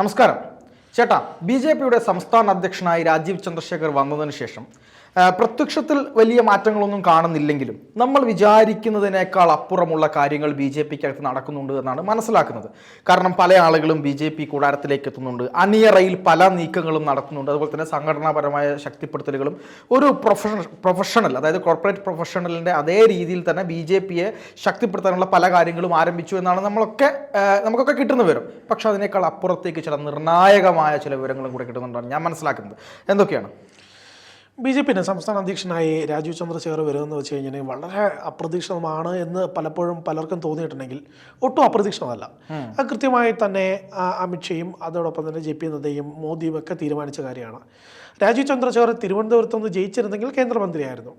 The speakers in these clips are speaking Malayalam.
നമസ്കാരം. ചേട്ടാ ബി ജെ പിയുടെ സംസ്ഥാന അധ്യക്ഷനായി രാജീവ് ചന്ദ്രശേഖർ വന്നതിന് ശേഷം പ്രത്യക്ഷത്തിൽ വലിയ മാറ്റങ്ങളൊന്നും കാണുന്നില്ലെങ്കിലും നമ്മൾ വിചാരിക്കുന്നതിനേക്കാൾ അപ്പുറമുള്ള കാര്യങ്ങൾ ബി ജെ പിക്കകത്ത് നടക്കുന്നുണ്ട് എന്നാണ് മനസ്സിലാക്കുന്നത്. കാരണം പല ആളുകളും ബി ജെ പി കൂടാരത്തിലേക്ക് എത്തുന്നുണ്ട്. അണിയറയിൽ പല നീക്കങ്ങളും നടത്തുന്നുണ്ട്. അതുപോലെ തന്നെ സംഘടനാപരമായ ശക്തിപ്പെടുത്തലുകളും ഒരു പ്രൊഫഷണൽ പ്രൊഫഷണൽ അതായത് കോർപ്പറേറ്റ് പ്രൊഫഷണലിന്റെ അതേ രീതിയിൽ തന്നെ ബി ജെ പിയെ ശക്തിപ്പെടുത്താനുള്ള പല കാര്യങ്ങളും ആരംഭിച്ചു എന്നാണ് നമ്മളൊക്കെ നമുക്കൊക്കെ കിട്ടുന്ന വിവരം. പക്ഷെ അതിനേക്കാൾ അപ്പുറത്തേക്ക് ചില നിർണായകമായ ചില വിവരങ്ങളും കൂടെ കിട്ടുന്നുണ്ടാണ് ഞാൻ മനസ്സിലാക്കുന്നത്. എന്തൊക്കെയാണ്? ബി ജെ പിന്നെ സംസ്ഥാന അധ്യക്ഷനായി രാജീവ് ചന്ദ്രശേഖർ വരുമെന്ന് വെച്ച് കഴിഞ്ഞാൽ വളരെ അപ്രതീക്ഷിതമാണ് എന്ന് പലപ്പോഴും പലർക്കും തോന്നിയിട്ടുണ്ടെങ്കിൽ ഒട്ടും അപ്രതീക്ഷിതമല്ല. അത് കൃത്യമായി തന്നെ അമിത്ഷയും അതോടൊപ്പം തന്നെ ജെ പി നദ്ദയും മോദിയും ഒക്കെ തീരുമാനിച്ച കാര്യമാണ്. രാജീവ് ചന്ദ്രശേഖർ തിരുവനന്തപുരത്ത് നിന്ന് ജയിച്ചിരുന്നെങ്കിൽ കേന്ദ്രമന്ത്രിയായിരുന്നു.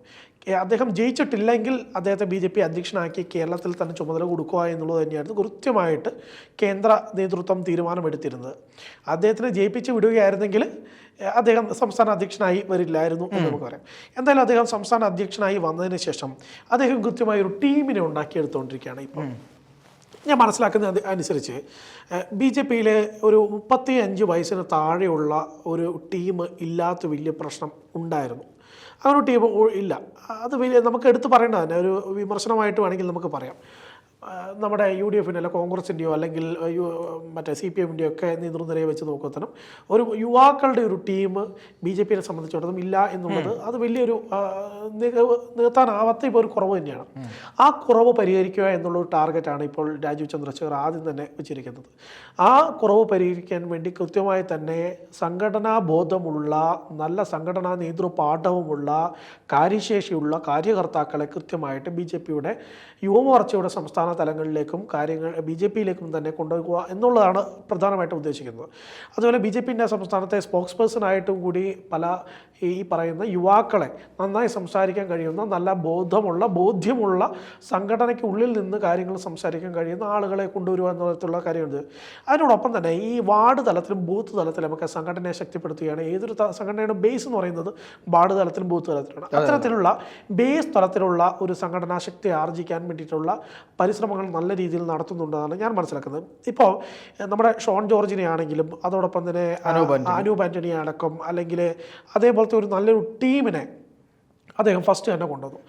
അദ്ദേഹം ജയിച്ചിട്ടില്ലെങ്കിൽ അദ്ദേഹത്തെ ബി ജെ പി അധ്യക്ഷനാക്കി കേരളത്തിൽ തന്നെ ചുമതല കൊടുക്കുക എന്നുള്ളത് തന്നെയായിരുന്നു കൃത്യമായിട്ട് കേന്ദ്ര നേതൃത്വം തീരുമാനമെടുത്തിരുന്നത്. അദ്ദേഹത്തിനെ ജയിപ്പിച്ച് വിടുകയായിരുന്നെങ്കിൽ അദ്ദേഹം സംസ്ഥാന അധ്യക്ഷനായി വരില്ലായിരുന്നു എന്ന് നമുക്ക് പറയാം. എന്തായാലും അദ്ദേഹം സംസ്ഥാന അധ്യക്ഷനായി വന്നതിന് ശേഷം അദ്ദേഹം കൃത്യമായ ഒരു ടീമിനെ ഉണ്ടാക്കിയെടുത്തുകൊണ്ടിരിക്കുകയാണ് ഇപ്പം. ഞാൻ മനസ്സിലാക്കുന്നത് അനുസരിച്ച് ബി ജെ പിയിലെ ഒരു മുപ്പത്തി അഞ്ച് വയസ്സിന് താഴെയുള്ള ഒരു ടീം ഇല്ലാത്ത വലിയ പ്രശ്നം ഉണ്ടായിരുന്നു. അങ്ങനെ ടീം ഇല്ല. അത് വലിയ നമുക്ക് എടുത്തു പറയേണ്ടത് തന്നെ ഒരു വിമർശനമായിട്ട് വേണമെങ്കിൽ നമുക്ക് പറയാം. നമ്മുടെ യു ഡി എഫിന്റെ അല്ല കോൺഗ്രസിന്റെയോ അല്ലെങ്കിൽ യു മറ്റേ സി പി എമ്മിന്റെയോ ഒക്കെ നേതൃനിരയെ വെച്ച് നോക്കുന്ന ഒരു യുവാക്കളുടെ ഒരു ടീം ബി ജെ പിയെ സംബന്ധിച്ചിടത്തോളം ഇല്ല എന്നുള്ളത് അത് വലിയൊരു നികത്താനാവാത്ത ഇപ്പോൾ ഒരു കുറവ് തന്നെയാണ്. ആ കുറവ് പരിഹരിക്കുക എന്നുള്ള ഒരു ടാർഗറ്റാണ് ഇപ്പോൾ രാജീവ് ചന്ദ്രശേഖർ ആദ്യം തന്നെ വെച്ചിരിക്കുന്നത്. ആ കുറവ് പരിഹരിക്കാൻ വേണ്ടി കൃത്യമായി തന്നെ സംഘടനാ ബോധമുള്ള നല്ല സംഘടനാ നേതൃപാഠവുമുള്ള കാര്യശേഷിയുള്ള കാര്യകർത്താക്കളെ കൃത്യമായിട്ട് ബി ജെ പിയുടെ യുവമോർച്ചയുടെ സംസ്ഥാന തലങ്ങളിലേക്കും കാര്യങ്ങൾ ബി ജെ പിയിലേക്കും തന്നെ കൊണ്ടുപോകുക എന്നുള്ളതാണ് പ്രധാനമായിട്ടും ഉദ്ദേശിക്കുന്നത്. അതുപോലെ ബി ജെ പിന്റെ സംസ്ഥാനത്തെ സ്പോക്സ് പേഴ്സൺ ആയിട്ടും കൂടി പല ഈ പറയുന്ന യുവാക്കളെ നന്നായി സംസാരിക്കാൻ കഴിയുന്ന നല്ല ബോധമുള്ള ബോധ്യമുള്ള സംഘടനയ്ക്ക് ഉള്ളിൽ നിന്ന് കാര്യങ്ങൾ സംസാരിക്കാൻ കഴിയുന്ന ആളുകളെ കൊണ്ടുവരിക തരത്തിലുള്ള കാര്യമുണ്ട് അതിനോടൊപ്പം തന്നെ ഈ വാർഡ് തലത്തിലും ബൂത്ത് തലത്തിലും ഒക്കെ സംഘടനയെ ശക്തിപ്പെടുത്തുകയാണ്. ഏതൊരു സംഘടനയുടെ ബേസ് എന്ന് പറയുന്നത് വാർഡ് തലത്തിലും ബൂത്ത് തലത്തിലാണ്. അത്തരത്തിലുള്ള ബേസ് തലത്തിലുള്ള ഒരു സംഘടനാ ശക്തി ആർജിക്കാൻ വേണ്ടിയിട്ടുള്ള പരിശ്രമങ്ങൾ നല്ല രീതിയിൽ നടത്തുന്നുണ്ടെന്നാണ് ഞാൻ മനസ്സിലാക്കുന്നത്. ഇപ്പോൾ നമ്മുടെ ഷോൺ ജോർജിനെ ആണെങ്കിലും അതോടൊപ്പം തന്നെ അനൂപ് ആന്റണി അടക്കം അല്ലെങ്കിൽ അതേപോലത്തെ ഒരു നല്ലൊരു ടീമിനെ അദ്ദേഹം ഫസ്റ്റ് തന്നെ കൊണ്ടുവന്നു.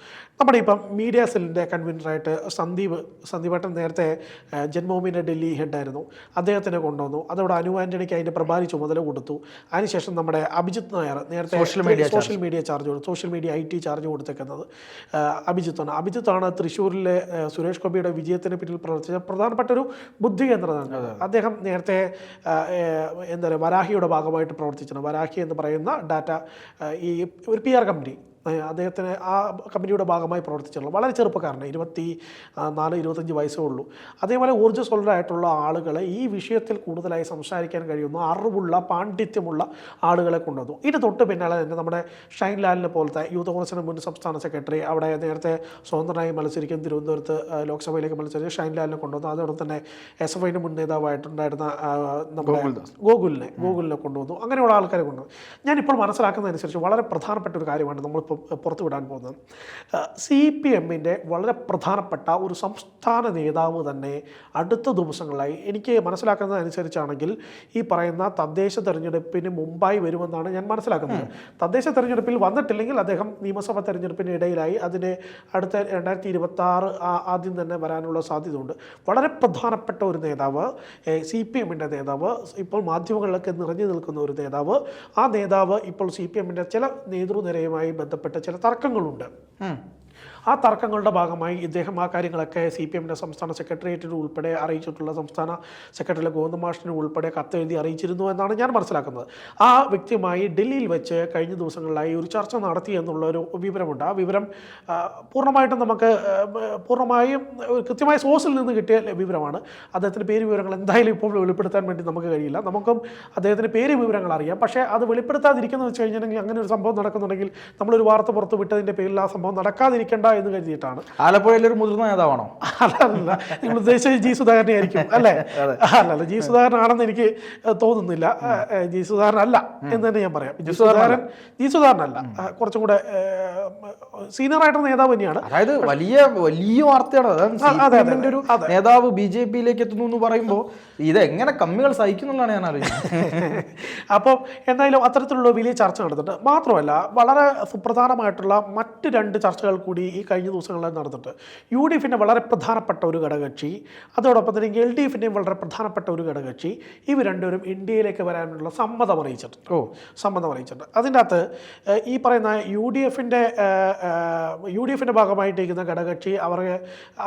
നമ്മുടെ ഇപ്പം മീഡിയ സെല്ലിന്റെ കൺവീനറായിട്ട് സന്ദീപ് സന്ദീപേട്ടൻ നേരത്തെ ജന്മഭൂമിന്റെ ഡൽഹി ഹെഡായിരുന്നു അദ്ദേഹത്തിനെ കൊണ്ടുവന്നു. അതോടെ അനു ആന്റണിക്ക് അതിന്റെ പ്രഭാരി ചുമതല കൊടുത്തു. അതിനുശേഷം നമ്മുടെ അഭിജിത്ത് നായർ നേരത്തെ social media social media charge കൊടുത്തു. Social media I T charge കൊടുത്തേക്കുന്നത് അഭിജിത്താണ്. അഭിജിത്താണ് തൃശ്ശൂരിലെ സുരേഷ് ഗോപിയുടെ വിജയത്തിന് പിന്നിൽ പ്രവർത്തിച്ച പ്രധാനപ്പെട്ട ഒരു ബുദ്ധി കേന്ദ്രമാണ് അദ്ദേഹം നേരത്തെ എന്താ പറയുക വരാഹിയുടെ ഭാഗമായിട്ട് പ്രവർത്തിച്ചിട്ടുണ്ട് വരാഹി എന്ന് പറയുന്ന ഡാറ്റ ഈ ഒരു പി ആർ കമ്പനി അദ്ദേഹത്തിന് ആ കമ്പനിയുടെ ഭാഗമായി പ്രവർത്തിച്ചിട്ടുള്ള വളരെ ചെറുപ്പക്കാരനാണ് ഇരുപത്തി നാല് ഇരുപത്തഞ്ച് വയസ്സേ ഉള്ളൂ. അതേപോലെ ഊർജസ്വലരായിട്ടുള്ള ആളുകളെ ഈ വിഷയത്തിൽ കൂടുതലായി സംസാരിക്കാൻ കഴിയുന്ന അറിവുള്ള പാണ്ഡിത്യമുള്ള ആളുകളെ കൊണ്ടുവന്നു. ഇത് തൊട്ട് പിന്നാലെ തന്നെ നമ്മുടെ ഷൈൻ ലാലിനെ പോലത്തെ യൂത്ത് കോൺഗ്രസിന്റെ മുൻ സംസ്ഥാന സെക്രട്ടറി അവിടെ നേരത്തെ സ്വതന്ത്രനായി മത്സരിക്കുന്ന തിരുവനന്തപുരത്ത് ലോക്സഭയിലേക്ക് മത്സരിച്ച് ഷൈൻ ലാലിനെ കൊണ്ടുവന്നു. അതോടൊപ്പം തന്നെ എസ് എഫ് ഐന്റെ മുൻ നേതാവായിട്ടുണ്ടായിരുന്ന നമ്മുടെ ഗോകുലിനെ ഗോകുലിനെ കൊണ്ടുവന്നു. അങ്ങനെയുള്ള ആൾക്കാരെ കൊണ്ടുവന്നു. ഞാനിപ്പോൾ മനസ്സിലാക്കുന്നതനുസരിച്ച് വളരെ പ്രധാനപ്പെട്ട ഒരു കാര്യമാണ് നമ്മളിപ്പോൾ പുറത്തു വിടാൻ പോകുന്നത്. സി പി എമ്മിന്റെ വളരെ പ്രധാനപ്പെട്ട ഒരു സംസ്ഥാന നേതാവ് തന്നെ അടുത്ത ദിവസങ്ങളായി എനിക്ക് മനസ്സിലാക്കുന്നത് അനുസരിച്ചാണെങ്കിൽ ഈ പറയുന്ന തദ്ദേശ തെരഞ്ഞെടുപ്പിന് മുമ്പായി വരുമെന്നാണ് ഞാൻ മനസ്സിലാക്കുന്നത്. തദ്ദേശ തെരഞ്ഞെടുപ്പിൽ വന്നിട്ടില്ലെങ്കിൽ അദ്ദേഹം നിയമസഭാ തെരഞ്ഞെടുപ്പിന് ഇടയിലായി അതിന് അടുത്ത രണ്ടായിരത്തി ഇരുപത്തി ആറ് ആദ്യം തന്നെ വരാനുള്ള സാധ്യതയുണ്ട്. വളരെ പ്രധാനപ്പെട്ട ഒരു നേതാവ് സി പി എമ്മിന്റെ നേതാവ് ഇപ്പോൾ മാധ്യമങ്ങളിലൊക്കെ നിറഞ്ഞു നിൽക്കുന്ന ഒരു നേതാവ്. ആ നേതാവ് ഇപ്പോൾ സി പി എമ്മിന്റെ ചില നേതൃനിരയുമായി ബന്ധപ്പെട്ട ചില തർക്കങ്ങളുണ്ട്. ആ തർക്കങ്ങളുടെ ഭാഗമായി ഇദ്ദേഹം ആ കാര്യങ്ങളൊക്കെ സി പി എമ്മിന്റെ സംസ്ഥാന സെക്രട്ടേറിയറ്റിന് ഉൾപ്പെടെ അറിയിച്ചിട്ടുള്ള സംസ്ഥാന സെക്രട്ടറി ഗോവിന്ദമാഷിന് ഉൾപ്പെടെ കത്തെഴുതി അറിയിച്ചിരുന്നു എന്നാണ് ഞാൻ മനസ്സിലാക്കുന്നത്. ആ വ്യക്തിയുമായി ഡൽഹിയിൽ വെച്ച് കഴിഞ്ഞ ദിവസങ്ങളിലായി ഒരു ചർച്ച നടത്തി എന്നുള്ള ഒരു വിവരമുണ്ട്. ആ വിവരം പൂർണമായിട്ടും നമുക്ക് പൂർണമായും കൃത്യമായ സോഴ്സിൽ നിന്ന് കിട്ടിയ വിവരമാണ്. അദ്ദേഹത്തിന്റെ പേര് വിവരങ്ങൾ എന്തായാലും ഇപ്പോൾ വെളിപ്പെടുത്താൻ വേണ്ടി നമുക്ക് കഴിയില്ല. നമുക്കും അദ്ദേഹത്തിന്റെ പേര് വിവരങ്ങൾ അറിയാം. പക്ഷേ അത് വെളിപ്പെടുത്താതിരിക്കുന്നത് വെച്ച് കഴിഞ്ഞിട്ടുണ്ടെങ്കിൽ അങ്ങനെ ഒരു സംഭവം നടക്കുന്നുണ്ടെങ്കിൽ നമ്മളൊരു വാർത്ത പുറത്ത് വിട്ടതിന്റെ പേരിൽ ആ സംഭവം നടക്കാതിരിക്കേണ്ട എന്ന് കരുതിയിട്ടാണ്. ആലപ്പുഴയിലെ ഒരു മുതിർന്ന നേതാവാണോ? അല്ല നിങ്ങൾ ഉദ്ദേശിച്ചത് ജി സുധാകരനെ ആയിരിക്കും അല്ലേ? അല്ലല്ല ജി സുധാകരൻ ആണെന്ന് എനിക്ക് തോന്നുന്നില്ല. ജി സുധാകരൻ അല്ല എന്ന് തന്നെ ഞാൻ പറയാം. ജി സുധാകരൻ ജി സുധാകരൻ അല്ല കുറച്ചും കൂടെ സീനിയർ ആയിട്ടുള്ള നേതാവ് തന്നെയാണ്. അതായത് വലിയ വലിയ വാർത്തയാണ്. ഒരു നേതാവ് ബി ജെ പിയിലേക്ക് എത്തുന്നു എന്ന് പറയുമ്പോൾ ഇത് എങ്ങനെ കമ്മികൾ സഹിക്കുന്നുള്ളതാണ് ഞാൻ അറിയുന്നത് അപ്പോൾ എന്തായാലും അത്തരത്തിലുള്ള വലിയ ചർച്ച നടന്നിട്ടുണ്ട് മാത്രമല്ല വളരെ സുപ്രധാനമായിട്ടുള്ള മറ്റ് രണ്ട് ചർച്ചകൾ കൂടി ഈ കഴിഞ്ഞ ദിവസങ്ങളിൽ നടന്നിട്ട്. യു ഡി എഫിന്റെ വളരെ പ്രധാനപ്പെട്ട ഒരു ഘടകകക്ഷി അതോടൊപ്പം തന്നെ എൽ ഡി എഫിന്റെയും വളരെ പ്രധാനപ്പെട്ട ഒരു ഘടകകക്ഷി ഇവ രണ്ടുപേരും ഇന്ത്യയിലേക്ക് വരാനുള്ള സമ്മതം അറിയിച്ചിട്ടുണ്ട്. ഓ. സമ്മതം അറിയിച്ചിട്ടുണ്ട്. അതിന്റെ അകത്ത് ഈ പറയുന്ന യു ഡി എഫിന്റെ യു ഡി എഫിന്റെ ഭാഗമായിട്ടിരിക്കുന്ന ഘടകകക്ഷി അവർക്ക്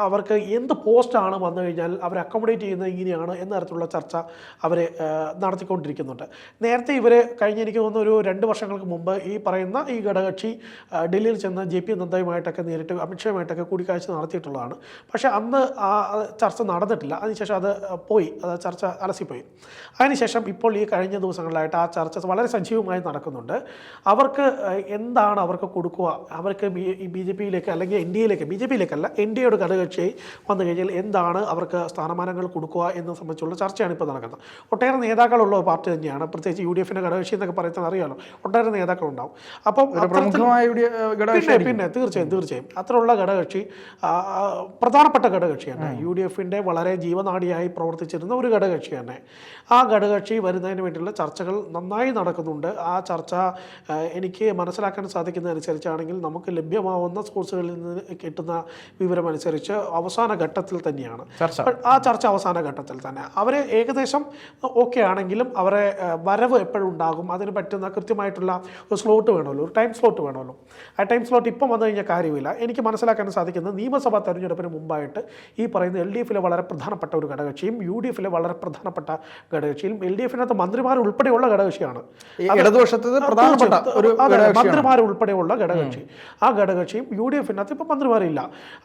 അവർക്ക് എന്ത് പോസ്റ്റാണ് വന്നു കഴിഞ്ഞാൽ അവരെ അക്കോമഡേറ്റ് ചെയ്യുന്നത് ഇങ്ങനെയാണ് എന്ന തരത്തിലുള്ള ചർച്ച അവർ നടത്തിക്കൊണ്ടിരിക്കുന്നുണ്ട്. നേരത്തെ ഇവർ കഴിഞ്ഞ എനിക്ക് തോന്നുന്നു ഒരു രണ്ട് വർഷങ്ങൾക്ക് മുമ്പ് ഈ പറയുന്ന ഈ ഘടകകക്ഷി ആ, ഡൽഹിയിൽ ചെന്ന് ജെ പി നദ്ദയുമായിട്ടൊക്കെ നേരിട്ട് അമിത്ഷായുമായിട്ടൊക്കെ കൂടിക്കാഴ്ച നടത്തിയിട്ടുള്ളതാണ്. പക്ഷേ അന്ന് ആ ചർച്ച നടന്നിട്ടില്ല. അതിനുശേഷം അത് പോയി. അത് ചർച്ച അലസിപ്പോയി. അതിനുശേഷം ഇപ്പോൾ ഈ കഴിഞ്ഞ ദിവസങ്ങളിലായിട്ട് ആ ചർച്ച വളരെ സജീവമായി നടക്കുന്നുണ്ട്. അവർക്ക് എന്താണ് അവർക്ക് കൊടുക്കുക? അവർക്ക് ബി ജെ പിയിലേക്ക് അല്ലെങ്കിൽ എൻ ഡി എയിലേക്ക് ബി ജെ പിയിലേക്കല്ല എൻ ഡി എയുടെ ഘടകകക്ഷിയായി വന്നു കഴിഞ്ഞാൽ എന്താണ് അവർക്ക് സ്ഥാനമാനങ്ങൾ കൊടുക്കുക എന്ന് സംബന്ധിച്ചുള്ള ചർച്ചയാണ് ഇപ്പോൾ നടക്കുന്നത്. ഒട്ടേറെ നേതാക്കളുള്ള പാർട്ടി തന്നെയാണ്. പ്രത്യേകിച്ച് യു ഡി എഫിന്റെ ഘടകകക്ഷി എന്നൊക്കെ പറയുന്നത് അറിയാമല്ലോ ഒട്ടേറെ നേതാക്കളുണ്ടാവും. അപ്പം പിന്നെ തീർച്ചയായും തീർച്ചയായും. അത്തരമുള്ള ഘടകകക്ഷി പ്രധാനപ്പെട്ട ഘടകകക്ഷിയാണ് യു ഡി എഫിന്റെ വളരെ ജീവനാടിയായി പ്രവർത്തിച്ചിരുന്ന ഒരു ഘടകകക്ഷിയാണ് ആ ഘടകകക്ഷി വരുന്നതിന് വേണ്ടിയുള്ള ചർച്ചകൾ നന്നായി നടക്കുന്നുണ്ട്. ആ ചർച്ച എനിക്ക് മനസ്സിലാക്കാൻ സാധിക്കുന്നതനുസരിച്ചാണെങ്കിൽ നമുക്ക് ലഭ്യമാവുന്ന സോഴ്സുകളിൽ നിന്ന് കിട്ടുന്ന വിവരമനുസരിച്ച് അവസാന ഘട്ടത്തിൽ തന്നെയാണ്. ആ ചർച്ച അവസാന ഘട്ടത്തിൽ തന്നെ. അവരെ ഏകദേശം ഓക്കെ ആണെങ്കിലും അവരെ വരവ് എപ്പോഴും ഉണ്ടാകും. അതിന് പറ്റുന്ന കൃത്യമായിട്ടുള്ള ഒരു സ്ലോട്ട് വേണമല്ലോ. ഒരു ടൈം സ്ലോട്ട് വേണമല്ലോ. ആ ടൈം സ്ലോട്ട് ഇപ്പം വന്നു കഴിഞ്ഞാൽ കാര്യമില്ല. എനിക്ക് മനസ്സിലാക്കാൻ സാധിക്കുന്നത് നിയമസഭാ തെരഞ്ഞെടുപ്പിന് മുമ്പായിട്ട് ഈ പറയുന്ന എൽ ഡി എഫിലെ വളരെ പ്രധാനപ്പെട്ട ഒരു ഘടകക്ഷിയും യു ഡി എഫിലെ വളരെ പ്രധാനപ്പെട്ട ഘടകക്ഷിയും എൽ ഡി എഫിനകത്ത് മന്ത്രിമാർ ഉൾപ്പെടെയുള്ള മന്ത്രിമാരുൾപ്പെടെയുള്ള മന്ത്രിമാർ ഉൾപ്പെടെയുള്ള ഘടകക്ഷി ആ ഘടകക്ഷിയും യു ഡി എഫിനകത്ത് ഇപ്പം മന്ത്രിമാരില്ല.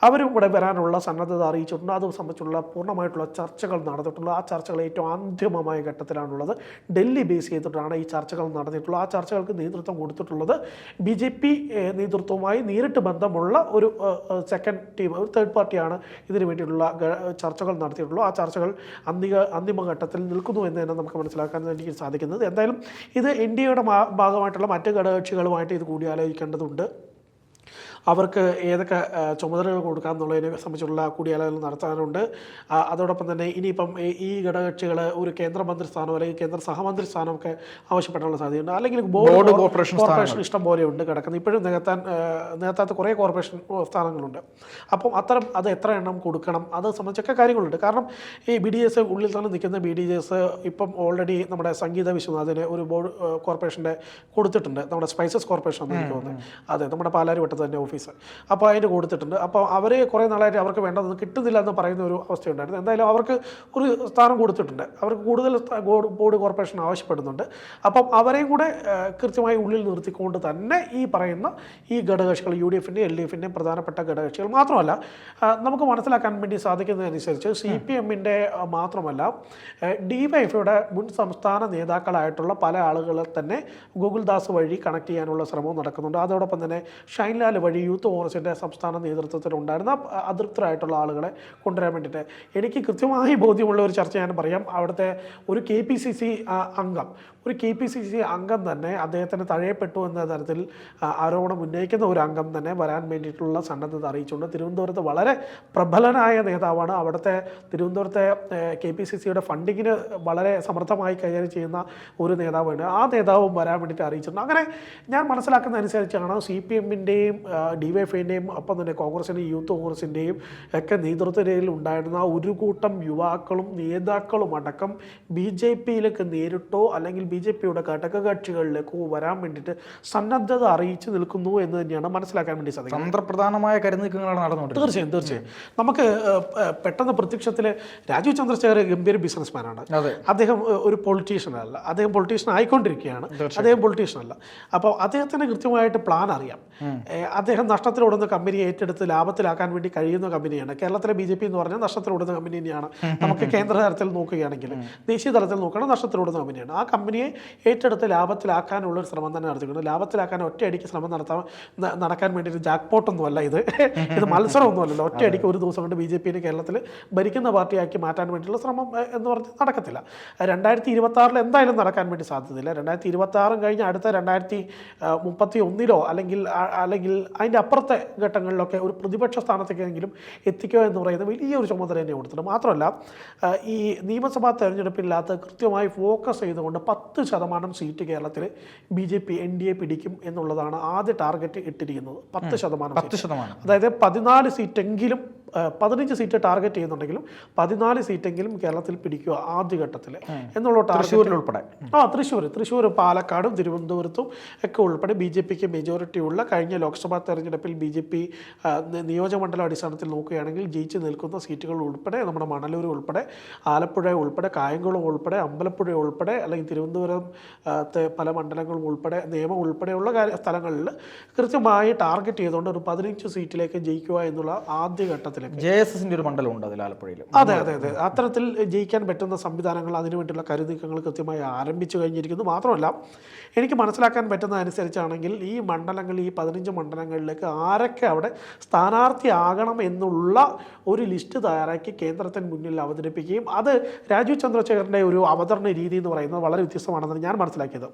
അവരും ഇവിടെ വരാനുള്ള സന്നദ്ധത അറിയിച്ചിട്ടുണ്ട്. അത് സംബന്ധിച്ചുള്ള പൂർണമായിട്ടുള്ള ചർച്ചകൾ നടന്നിട്ടുള്ളത് ആ ചർച്ചകൾ ഏറ്റവും അന്തിമമായ ഘട്ടത്തിലാണുള്ളത്. ഡൽഹി ബേസ് ചെയ്തിട്ടാണ് ഈ ചർച്ചകൾ നടന്നിട്ടുള്ളത്. ആ ചർച്ചകൾക്ക് നേതൃത്വം കൊടുത്തിട്ടുള്ളത് ബി ജെ പി നേതൃത്വവുമായി നേരിട്ട് ബന്ധമുള്ള ഒരു സെക്കൻഡ് ടീം ഒരു തേർഡ് പാർട്ടിയാണ് ഇതിനു വേണ്ടിയിട്ടുള്ള ചർച്ചകൾ നടത്തിയിട്ടുള്ളൂ ആ ചർച്ചകൾ അന്തിക അന്തിമഘട്ടത്തിൽ നിൽക്കുന്നു എന്ന് തന്നെ നമുക്ക് മനസ്സിലാക്കാൻ എനിക്ക് സാധിക്കുന്നത്. എന്തായാലും ഇത് എൻ ഡി എയുടെ ഭാഗമായിട്ടുള്ള മറ്റ് ഘടകകക്ഷികളുമായിട്ട് ഇത് കൂടിയാലോചിക്കേണ്ടതുണ്ട്. അവർക്ക് ഏതൊക്കെ ചുമതലകൾ കൊടുക്കാം എന്നുള്ളതിനെ സംബന്ധിച്ചുള്ള കൂടിയാലോചന നടത്താനുണ്ട്. അതോടൊപ്പം തന്നെ ഇനിയിപ്പം ഈ- ഘടകകക്ഷികൾ ഒരു കേന്ദ്രമന്ത്രി സ്ഥാനം അല്ലെങ്കിൽ കേന്ദ്ര സഹമന്ത്രി സ്ഥാനമൊക്കെ ആവശ്യപ്പെടാനുള്ള സാധ്യതയുണ്ട്. അല്ലെങ്കിൽ ബോർഡ് കോർപ്പറേഷൻ കോർപ്പറേഷൻ ഇഷ്ടം പോലെ ഉണ്ട് കിടക്കുന്നത്. ഇപ്പോഴും നികത്താൻ നികത്താത്ത കുറേ കോർപ്പറേഷൻ സ്ഥാനങ്ങളുണ്ട്. അപ്പം അത്തരം അത് എത്ര എണ്ണം കൊടുക്കണം? അത് സംബന്ധിച്ചൊക്കെ കാര്യങ്ങളുണ്ട്. കാരണം ഈ ബി ഡി എസ് ഉള്ളിൽ തന്നെ നിൽക്കുന്ന ബി ഡി എസ് ഇപ്പം ഓൾറെഡി നമ്മുടെ സംഗീത വിശ്വനാഥിന് ഒരു ബോർഡ് കോർപ്പറേഷന്റെ കൊടുത്തിട്ടുണ്ട്. നമ്മുടെ സ്പൈസസ് കോർപ്പറേഷൻ എന്ന് എനിക്ക് തോന്നുന്നത്. അതെ നമ്മുടെ പാലാരിവട്ടത്ത് തന്നെ ഓഫീസ്. അപ്പോൾ അതിന് കൊടുത്തിട്ടുണ്ട്. അപ്പോൾ അവർ കുറേ നാളായിട്ട് അവർക്ക് വേണ്ടതൊന്നും കിട്ടുന്നില്ല എന്ന് പറയുന്ന ഒരു അവസ്ഥയുണ്ടായിരുന്നു. എന്തായാലും അവർക്ക് ഒരു സ്ഥാനം കൊടുത്തിട്ടുണ്ട്. അവർക്ക് കൂടുതൽ ബോർഡ് കോർപ്പറേഷൻ ആവശ്യപ്പെടുന്നുണ്ട്. അപ്പം അവരെയും കൂടെ കൃത്യമായി ഉള്ളിൽ നിർത്തിക്കൊണ്ട് തന്നെ ഈ പറയുന്ന ഈ ഘടകകക്ഷികൾ യു ഡി എഫിന്റെയും എൽ ഡി എഫിന്റെയും പ്രധാനപ്പെട്ട ഘടകകക്ഷികൾ മാത്രമല്ല നമുക്ക് മനസ്സിലാക്കാൻ വേണ്ടി സാധിക്കുന്നതനുസരിച്ച് സി പി എമ്മിന്റെ മാത്രമല്ല ഡി വൈ മുൻ സംസ്ഥാന നേതാക്കളായിട്ടുള്ള പല ആളുകളെ തന്നെ ഗൂഗിൾ ദാസ് വഴി കണക്ട് ചെയ്യാനുള്ള ശ്രമവും നടക്കുന്നുണ്ട്. അതോടൊപ്പം തന്നെ ഷൈൻലാൽ വഴി യൂത്ത് കോൺഗ്രസിന്റെ സംസ്ഥാന നേതൃത്വത്തിലുണ്ടായിരുന്ന അതൃപ്തരായിട്ടുള്ള ആളുകളെ കൊണ്ടുവരാൻ വേണ്ടിയിട്ട് എനിക്ക് കൃത്യമായി ബോധ്യമുള്ള ഒരു ചർച്ച ഞാൻ പറയാം. അവിടുത്തെ ഒരു കെ പി സി സി അംഗം. ഒരു കെ പി സി സി അംഗം തന്നെ അദ്ദേഹത്തിന് തഴയപ്പെട്ടു എന്ന തരത്തിൽ ആരോപണം ഉന്നയിക്കുന്ന ഒരു അംഗം തന്നെ വരാൻ വേണ്ടിയിട്ടുള്ള സന്നദ്ധത അറിയിച്ചുകൊണ്ട് തിരുവനന്തപുരത്ത് വളരെ പ്രബലനായ നേതാവാണ്. അവിടുത്തെ തിരുവനന്തപുരത്തെ കെ പി സി സിയുടെ ഫണ്ടിങ്ങിന് വളരെ സമർത്ഥമായി കൈകാര്യം ചെയ്യുന്ന ഒരു നേതാവാണ്. ആ നേതാവും വരാൻ വേണ്ടിയിട്ട് അറിയിച്ചിട്ടുണ്ട്. അങ്ങനെ ഞാൻ മനസ്സിലാക്കുന്ന അനുസരിച്ചാണ് സി പി എമ്മിന്റെയും ഡി വൈ എഫിന്റെയും തന്നെ കോൺഗ്രസിന്റെയും യൂത്ത് കോൺഗ്രസിന്റെയും ഒക്കെ നേതൃത്വത്തിൽ ഉണ്ടായിരുന്ന ഒരു കൂട്ടം യുവാക്കളും നേതാക്കളും അടക്കം ബി ജെ പിയിലേക്ക് നേരിട്ടോ അല്ലെങ്കിൽ ബി ജെ പിയുടെ ഘടകകക്ഷികളിലേക്കോ വരാൻ വേണ്ടിയിട്ട് സന്നദ്ധത അറിയിച്ചു നിൽക്കുന്നു എന്ന് തന്നെയാണ് മനസ്സിലാക്കാൻ വേണ്ടി സാധിക്കുന്നത്. തന്ത്രപ്രധാനമായ കരുനീക്കങ്ങളാണ് നടന്നുകൊണ്ടിരിക്കുന്നത്. തീർച്ചയായും തീർച്ചയായും. നമുക്ക് പെട്ടെന്ന് പ്രത്യക്ഷത്തിൽ രാജീവ് ചന്ദ്രശേഖർ ഗംഭീര ബിസിനസ്മാനാണ്. അദ്ദേഹം ഒരു പൊളിറ്റീഷ്യൻ അല്ല. അദ്ദേഹം പൊളിറ്റീഷ്യൻ ആയിക്കൊണ്ടിരിക്കുകയാണ്. അദ്ദേഹം പൊളിറ്റീഷ്യൻ അല്ല. അപ്പോൾ അദ്ദേഹത്തിന് കൃത്യമായിട്ട് പ്ലാൻ അറിയാം. അദ്ദേഹം നഷ്ടത്തിലോടുന്ന കമ്പനി ഏറ്റെടുത്ത് ലാഭത്തിലാക്കാൻ വേണ്ടി കഴിയുന്ന കമ്പനിയാണ് കേരളത്തിലെ ബി ജെ പി എന്ന് പറഞ്ഞാൽ നഷ്ടത്തിലോടുന്ന കമ്പനി തന്നെയാണ്. നമുക്ക് കേന്ദ്ര തലത്തിൽ നോക്കുകയാണെങ്കിൽ ദേശീയ തലത്തിൽ നോക്കുകയാണെങ്കിൽ നഷ്ടത്തിലോടുന്ന കമ്പനിയാണ് ആ കമ്പനിയെ ഏറ്റെടുത്ത് ലാഭത്തിലാക്കാനുള്ള ഒരു ശ്രമം തന്നെ നടത്തിക്കുന്നത് ലാഭത്തിലാക്കാൻ ഒറ്റയടിക്ക് ശ്രമം നടത്താൻ നടക്കാൻ വേണ്ടി ഒരു ജാക്പോട്ടൊന്നും അല്ല ഇത് ഇത് മത്സരമൊന്നുമല്ലല്ലോ. ഒറ്റയടിക്ക് ഒരു ദിവസം കൊണ്ട് ബി ജെ പിനെ കേരളത്തിൽ ഭരിക്കുന്ന പാർട്ടിയാക്കി മാറ്റാൻ വേണ്ടിയുള്ള ശ്രമം എന്ന് പറഞ്ഞ് നടക്കത്തില്ല. രണ്ടായിരത്തി ഇരുപത്തി ആറിൽ എന്തായാലും നടക്കാൻ വേണ്ടി സാധ്യതയില്ല. രണ്ടായിരത്തി ഇരുപത്തി ആറും കഴിഞ്ഞ് അടുത്ത രണ്ടായിരത്തി മുപ്പത്തി ഒന്നിലോ അല്ലെങ്കിൽ ആ- അല്ലെങ്കിൽ അതിന്റെ അപ്പുറത്തെ ഘട്ടങ്ങളിലൊക്കെ ഒരു പ്രതിപക്ഷ സ്ഥാനത്തേക്കെങ്കിലും എത്തിക്കുക എന്ന് പറയുന്നത് വലിയൊരു ചുമതല തന്നെ കൊടുത്തിട്ടുണ്ട്. മാത്രമല്ല ഈ നിയമസഭാ തെരഞ്ഞെടുപ്പില്ലാത്ത കൃത്യമായി ഫോക്കസ് ചെയ്തുകൊണ്ട് പത്ത് ശതമാനം സീറ്റ് കേരളത്തിൽ B J P N D A പിടിക്കും എന്നുള്ളതാണ് ആദ്യ ടാർഗറ്റ് ഇട്ടിരിക്കുന്നത്. പത്ത് ശതമാനം പത്ത് ശതമാനം. അതായത് പതിനാല് സീറ്റെങ്കിലും പതിനഞ്ച് സീറ്റ് ടാർഗറ്റ് ചെയ്യുന്നുണ്ടെങ്കിലും പതിനാല് സീറ്റെങ്കിലും കേരളത്തിൽ പിടിക്കുക ആദ്യഘട്ടത്തിൽ എന്നുള്ള ടാർഗറ്റ് ഉൾപ്പെടെ. ആ തൃശ്ശൂർ തൃശ്ശൂർ പാലക്കാടും തിരുവനന്തപുരത്തും ഒക്കെ ഉൾപ്പെടെ ബി ജെ പിക്ക് മെജോറിറ്റി ഉള്ള കഴിഞ്ഞ ലോക്സഭാ തെരഞ്ഞെടുപ്പിൽ ബി ജെ പി നിയോജകമണ്ഡല അടിസ്ഥാനത്തിൽ നോക്കുകയാണെങ്കിൽ ജയിച്ച് നിൽക്കുന്ന സീറ്റുകൾ ഉൾപ്പെടെ നമ്മുടെ മണലൂർ ഉൾപ്പെടെ ആലപ്പുഴ ഉൾപ്പെടെ കായംകുളം ഉൾപ്പെടെ അമ്പലപ്പുഴ ഉൾപ്പെടെ അല്ലെങ്കിൽ തിരുവനന്തപുരം പല മണ്ഡലങ്ങളും ഉൾപ്പെടെ നിയമം ഉൾപ്പെടെയുള്ള സ്ഥലങ്ങളിൽ കൃത്യമായി ടാർഗറ്റ് ചെയ്തുകൊണ്ട് ഒരു പതിനഞ്ച് സീറ്റിലേക്ക് ജയിക്കുക എന്നുള്ള ആദ്യ ഘട്ടത്തിലേക്ക് ജെ എസ് എസിന്റെ ഒരു മണ്ഡലം ഉണ്ട് അതിൽ ആലപ്പുഴയിൽ അതെ അതെ അതെ. അത്തരത്തിൽ ജയിക്കാൻ പറ്റുന്ന സംവിധാനങ്ങൾ അതിനുവേണ്ടിയുള്ള കരുനീക്കങ്ങൾ കൃത്യമായി ആരംഭിച്ചു കഴിഞ്ഞിരിക്കുന്നു. മാത്രമല്ല എനിക്ക് മനസ്സിലാക്കാൻ പറ്റുന്ന അനുസരിച്ചാണെങ്കിൽ ഈ മണ്ഡലങ്ങൾ ഈ പതിനഞ്ച് മണ്ഡലങ്ങളിലേക്ക് ആരൊക്കെ അവിടെ സ്ഥാനാർത്ഥിയാകണം എന്നുള്ള ഒരു ലിസ്റ്റ് തയ്യാറാക്കി കേന്ദ്രത്തിന് മുന്നിൽ അവതരിപ്പിക്കുകയും അത് രാജീവ് ചന്ദ്രശേഖരന്റെ ഒരു അവതരണ രീതി എന്ന് പറയുന്നത് വളരെ വ്യത്യസ്തമാണെന്നാണ് ഞാൻ മനസ്സിലാക്കിയത്.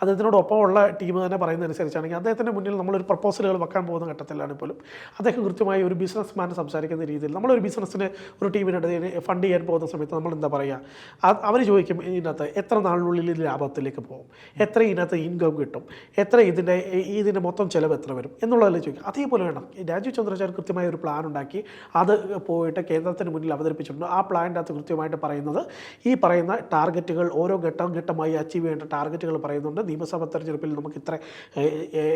അദ്ദേഹത്തിനോടൊപ്പമുള്ള ടീം തന്നെ പറയുന്നതനുസരിച്ചാണെങ്കിൽ അദ്ദേഹത്തിന്റെ മുന്നിൽ നമ്മളൊരു പ്രപ്പോസലുകൾ വെക്കാൻ പോകുന്ന ഘട്ടത്തിലാണ് പോലും അദ്ദേഹം കൃത്യമായി ഒരു ബിസിനസ് മാൻ സംസാരിക്കുന്ന രീതിയിൽ നമ്മളൊരു ബിസിനസ്സിന് ഒരു ടീമിനടുത്ത് ഫണ്ട് ചെയ്യാൻ പോകുന്ന സമയത്ത് നമ്മൾ എന്താ പറയുക അവർ ചോദിക്കും ഇതിനകത്ത് എത്ര നാളിനുള്ളിൽ ലാഭത്തിലേക്ക് പോകും? എത്ര ഇതിനകത്ത് ഇൻകം കിട്ടും? എത്ര ഇതിന്റെ ഇതിന്റെ മൊത്തം ചിലവ് എത്ര വരും? എന്നുള്ളതല്ലേ ചോദിക്കും അതേപോലെ വേണം. രാജീവ് ചന്ദ്രചാർ കൃത്യമായ ഒരു പ്ലാൻ ഉണ്ടാക്കി അത് പോയിട്ട് കേന്ദ്രത്തിന് മുന്നിൽ അവതരിപ്പിച്ചിട്ടുണ്ട്. ആ പ്ലാനിന്റെ അകത്ത് കൃത്യമായിട്ട് പറയുന്നത് ഈ പറയുന്ന ടാർഗറ്റുകൾ ഓരോ ഘട്ടം ഘട്ടമായി അച്ചീവ് ചെയ്യേണ്ട ടാർഗറ്റുകൾ പറയുന്നുണ്ട്. നിയമസഭാ തെരഞ്ഞെടുപ്പിൽ നമുക്ക് ഇത്ര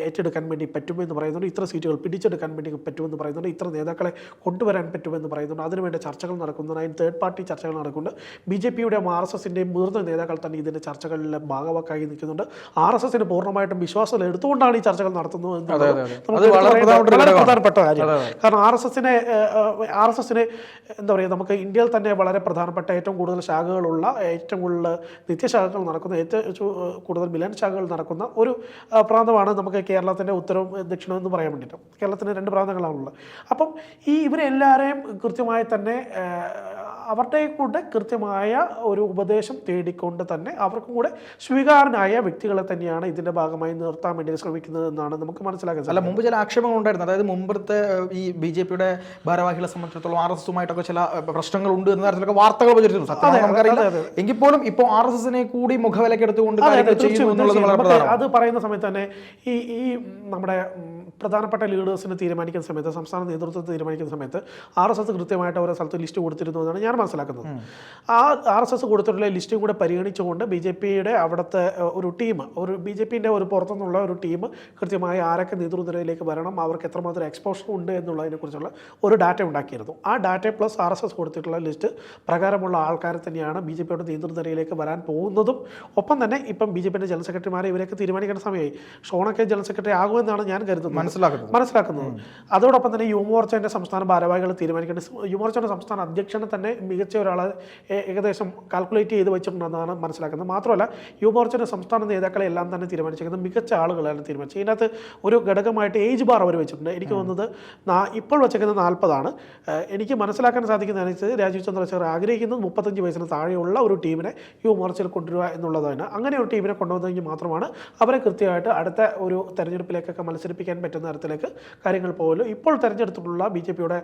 ഏറ്റെടുക്കാൻ വേണ്ടി പറ്റുമെന്ന് പറയുന്നുണ്ട്. ഇത്ര സീറ്റുകൾ പിടിച്ചെടുക്കാൻ വേണ്ടി പറ്റുമെന്ന് പറയുന്നുണ്ട്. ഇത്ര നേതാക്കളെ കൊണ്ടുവരാൻ പറ്റുമെന്ന് പറയുന്നുണ്ട്. അതിനുവേണ്ട ചർച്ചകൾ നടക്കുന്നുണ്ട്. അതിന് തേർഡ് പാർട്ടി ചർച്ചകൾ നടക്കുന്നുണ്ട്. ബി ജെ പിയുടെയും ആർ എസ് എസിന്റെയും മുതിർന്ന നേതാക്കൾ തന്നെ ഇതിന്റെ ചർച്ചകളിൽ ഭാഗവാക്കായി നിൽക്കുന്നുണ്ട്. ആർ എസ് എസിന് പൂർണമായിട്ടും വിശ്വാസം എടുത്തുകൊണ്ടാണ് ഈ ചർച്ചകൾ നടത്തുന്നത് എന്നുള്ളത് വളരെ പ്രധാനപ്പെട്ട. കാര്യം. കാരണം ആർ എസ് എസിനെ ആർ എസ് എസിന് എന്താ പറയുക നമുക്ക് ഇന്ത്യയിൽ തന്നെ വളരെ പ്രധാനപ്പെട്ട ഏറ്റവും കൂടുതൽ ശാഖകളുള്ള ഏറ്റവും കൂടുതൽ നിത്യശാഖകൾ നടക്കുന്ന ഏറ്റവും കൂടുതൽ മിലൻ ശാഖകൾ നടക്കുന്ന ഒരു പ്രാന്തമാണ് നമുക്ക് കേരളത്തിന്റെ ഉത്തരവും ദക്ഷിണവും എന്ന് പറയാൻ വേണ്ടിയിട്ട്. കേരളത്തിന് രണ്ട് പ്രാന്തങ്ങളാണുള്ളത്. അപ്പം ഈ ഇവരെല്ലാവരെയും കൃത്യമായി തന്നെ അവരുടെ കൂടെ കൃത്യമായ ഒരു ഉപദേശം തേടിക്കൊണ്ട് തന്നെ അവർക്കും കൂടെ സ്വീകാരനായ വ്യക്തികളെ തന്നെയാണ് ഇതിന്റെ ഭാഗമായി നിർത്താൻ വേണ്ടി ശ്രമിക്കുന്നത് എന്നാണ് നമുക്ക് മനസ്സിലാക്കാൻ അല്ല മുമ്പ് ചില ആക്ഷേപങ്ങൾ ഉണ്ടായിരുന്നു. അതായത് മുമ്പത്തെ ഈ ബി ജെ പിയുടെ ഭാരവാഹികളെ സംബന്ധിച്ചിടത്തോളം ആർ എസ് എസുമായിട്ടൊക്കെ ചില പ്രശ്നങ്ങൾ ഉണ്ട് എന്ന തരത്തിലൊക്കെ വാർത്തകൾ പ്രചരിച്ചിരുന്നു സത്യം നമുക്കറിയില്ല. എങ്കിൽ പോലും ഇപ്പോൾ ആർ എസ് എസിനെ കൂടി മുഖവിലയ്ക്ക് എടുത്തുകൊണ്ട് അതെ, പറയുന്ന സമയത്ത് തന്നെ ഈ ഈ നമ്മുടെ പ്രധാനപ്പെട്ട ലീഡേഴ്സിനെ തീരുമാനിക്കുന്ന സമയത്ത് സംസ്ഥാന നേതൃത്വത്തെ തീരുമാനിക്കുന്ന സമയത്ത് ആർ എസ് എസ് കൃത്യമായിട്ട് ഓരോ സ്ഥലത്ത് ലിസ്റ്റ് കൊടുത്തിരുന്നു എന്നാണ് ഞാൻ മനസ്സിലാക്കുന്നത്. ആ ആർ എസ് എസ് കൊടുത്തിട്ടുള്ള ലിസ്റ്റും കൂടെ പരിഗണിച്ചുകൊണ്ട് ബി ജെ പിയുടെ അവിടുത്തെ ഒരു ടീം ഒരു ബി ജെ പിന്റെ ഒരു പുറത്തുനിന്നുള്ള ഒരു ടീം കൃത്യമായി ആരൊക്കെ നേതൃനിരയിലേക്ക് വരണം അവർക്ക് എത്രമാത്രം എക്സ്പോഷർ ഉണ്ട് എന്നുള്ളതിനെക്കുറിച്ചുള്ള ഒരു ഡാറ്റ ഉണ്ടാക്കിയിരുന്നു. ആ data plus R S S കൊടുത്തിട്ടുള്ള ലിസ്റ്റ് പ്രകാരമുള്ള ആൾക്കാരെ തന്നെയാണ് ബി ജെ പിയുടെ നേതൃനിരയിലേക്ക് വരാൻ പോകുന്നതും. ഒപ്പം തന്നെ ഇപ്പം ബി ജെ പിന്റെ ജനറൽ സെക്രട്ടറിമാരെ ഇവരൊക്കെ തീരുമാനിക്കേണ്ട സമയമായി. ഷോണൊക്കെ ജനറൽ സെക്രട്ടറി ആകുമെന്നാണ് ഞാൻ കരുതുന്നത്. മനസ്സിലാക്കുന്നത്. മനസ്സിലാക്കുന്നത്. അതോടൊപ്പം തന്നെ യുവമോർച്ചയുടെ സംസ്ഥാന ഭാരവാഹികൾ തീരുമാനിക്കേണ്ട യുവമോർച്ചയുടെ സംസ്ഥാന അധ്യക്ഷനെ തന്നെ മികച്ച ഒരാളെ ഏകദേശം കാൽക്കുലേറ്റ് ചെയ്ത് വെച്ചിട്ടുണ്ടെന്നാണ് മനസ്സിലാക്കുന്നത്. മാത്രമല്ല യുവമോർച്ചയുടെ സംസ്ഥാന നേതാക്കളെ എല്ലാം തന്നെ തീരുമാനിച്ചിരിക്കുന്നത് മികച്ച ആളുകളാണ് തീരുമാനിച്ചത്. ഇതിനകത്ത് ഒരു ഘടകമായിട്ട് ഏജ് ബാർ അവർ വെച്ചിട്ടുണ്ട്. എനിക്ക് തോന്നുന്നത് നാ- ഇപ്പോൾ വെച്ചേക്കുന്നത് നാൽപ്പതാണ്. എനിക്ക് മനസ്സിലാക്കാൻ സാധിക്കുന്ന അനുസരിച്ച് രാജീവ് ചന്ദ്രശേഖർ ആഗ്രഹിക്കുന്നത് മുപ്പത്തഞ്ച് വയസ്സിന് താഴെയുള്ള ഒരു ടീമിനെ യുവമോർച്ചയിൽ കൊണ്ടുവരിക എന്നുള്ളതാണ്. അങ്ങനെ ഒരു ടീമിനെ കൊണ്ടുവന്നെങ്കിൽ മാത്രമാണ് അവരെ കൃത്യമായിട്ട് അടുത്ത ഒരു തെരഞ്ഞെടുപ്പിലേക്കൊക്കെ മത്സരിപ്പിക്കാൻ പറ്റുന്ന തരത്തിലേക്ക് കാര്യങ്ങൾ പോകുമല്ലോ. ഇപ്പോൾ തിരഞ്ഞെടുത്തിട്ടുള്ള ബി ജെ പിയുടെ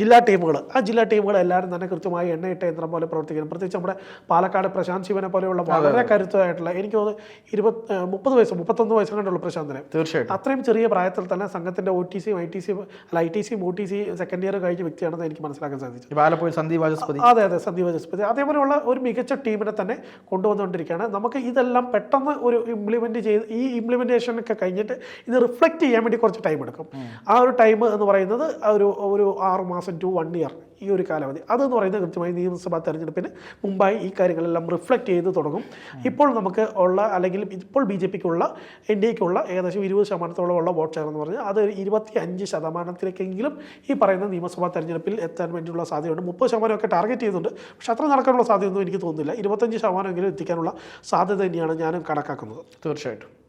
ജില്ലാ ടീമുകൾ ആ ജില്ലാ ടീമുകൾ എല്ലാവരും തന്നെ കൃത്യമായി എണ്ണയിട്ട യന്ത്രം പോലെ പ്രവർത്തിക്കുന്നു. പ്രത്യേകിച്ച് നമ്മുടെ പാലക്കാട് പ്രശാന്ത് ശിവനെ പോലെയുള്ള വളരെ കരുത്തായിട്ടുള്ള എനിക്ക് തോന്നുന്നു ഇരുപത് മുപ്പത് വയസ്സ് മുപ്പത്തൊന്ന് വയസ്സ് കണ്ടുള്ള പ്രശാന്തിനെ. തീർച്ചയായിട്ടും. അത്രയും ചെറിയ പ്രായത്തിൽ തന്നെ സംഘത്തിന്റെ ഒ ടി സിയും ഐ ടി സിയും അല്ല ഐ ടി സിയും O T C second year കഴിഞ്ഞ വ്യക്തിയാണെന്ന് എനിക്ക് മനസ്സിലാക്കാൻ സാധിച്ചു. സന്ദീപ് വാചസ്പതി. അതെ അതെ സന്ദീപ് വാചസ്പതി. അതേപോലെയുള്ള ഒരു മികച്ച ടീമിനെ തന്നെ കൊണ്ടുവന്നുകൊണ്ടിരിക്കുകയാണ്. നമുക്ക് ഇതെല്ലാം പെട്ടെന്ന് ഒരു ഇംപ്ലിമെന്റ് ചെയ്ത് ഈ ഇംപ്ലിമെന്റേഷൻ ഒക്കെ കഴിഞ്ഞിട്ട് ഇത് റിഫ്ലക്റ്റ് ചെയ്യാൻ വേണ്ടി കുറച്ച് ടൈം എടുക്കും. ആ ഒരു ടൈം എന്ന് പറയുന്നത് ഒരു ഒരു ആറ് മാസം ടു വൺ ഇയർ ഈ ഒരു കാലാവധി. അതെന്ന് പറയുന്നത് കൃത്യമായി നിയമസഭാ തെരഞ്ഞെടുപ്പിന് മുമ്പായി ഈ കാര്യങ്ങളെല്ലാം റിഫ്ലക്റ്റ് ചെയ്ത് തുടങ്ങും. ഇപ്പോൾ നമുക്ക് ഉള്ള അല്ലെങ്കിൽ ഇപ്പോൾ ബി ജെ പിക്കുള്ള എൻ ഡി എക്കുള്ള ഏകദേശം ഇരുപത് ശതമാനത്തോളം ഉള്ള വോട്ട് ഷെയർ എന്ന് പറഞ്ഞാൽ അത് ഇരുപത്തി അഞ്ച് ശതമാനത്തിലേക്കെങ്കിലും ഈ പറയുന്ന നിയമസഭാ തെരഞ്ഞെടുപ്പിൽ എത്താൻ വേണ്ടിയുള്ള സാധ്യതയുണ്ട്. മുപ്പത് ശതമാനമൊക്കെ ടാർഗറ്റ് ചെയ്യുന്നുണ്ട് പക്ഷെ അത്ര നടക്കാനുള്ള സാധ്യതയൊന്നും എനിക്ക് തോന്നുന്നില്ല. ഇരുപത്തഞ്ച് ശതമാനമെങ്കിലും എത്തിക്കാനുള്ള സാധ്യത തന്നെയാണ് ഞാനും കണക്കാക്കുന്നത്. തീർച്ചയായിട്ടും.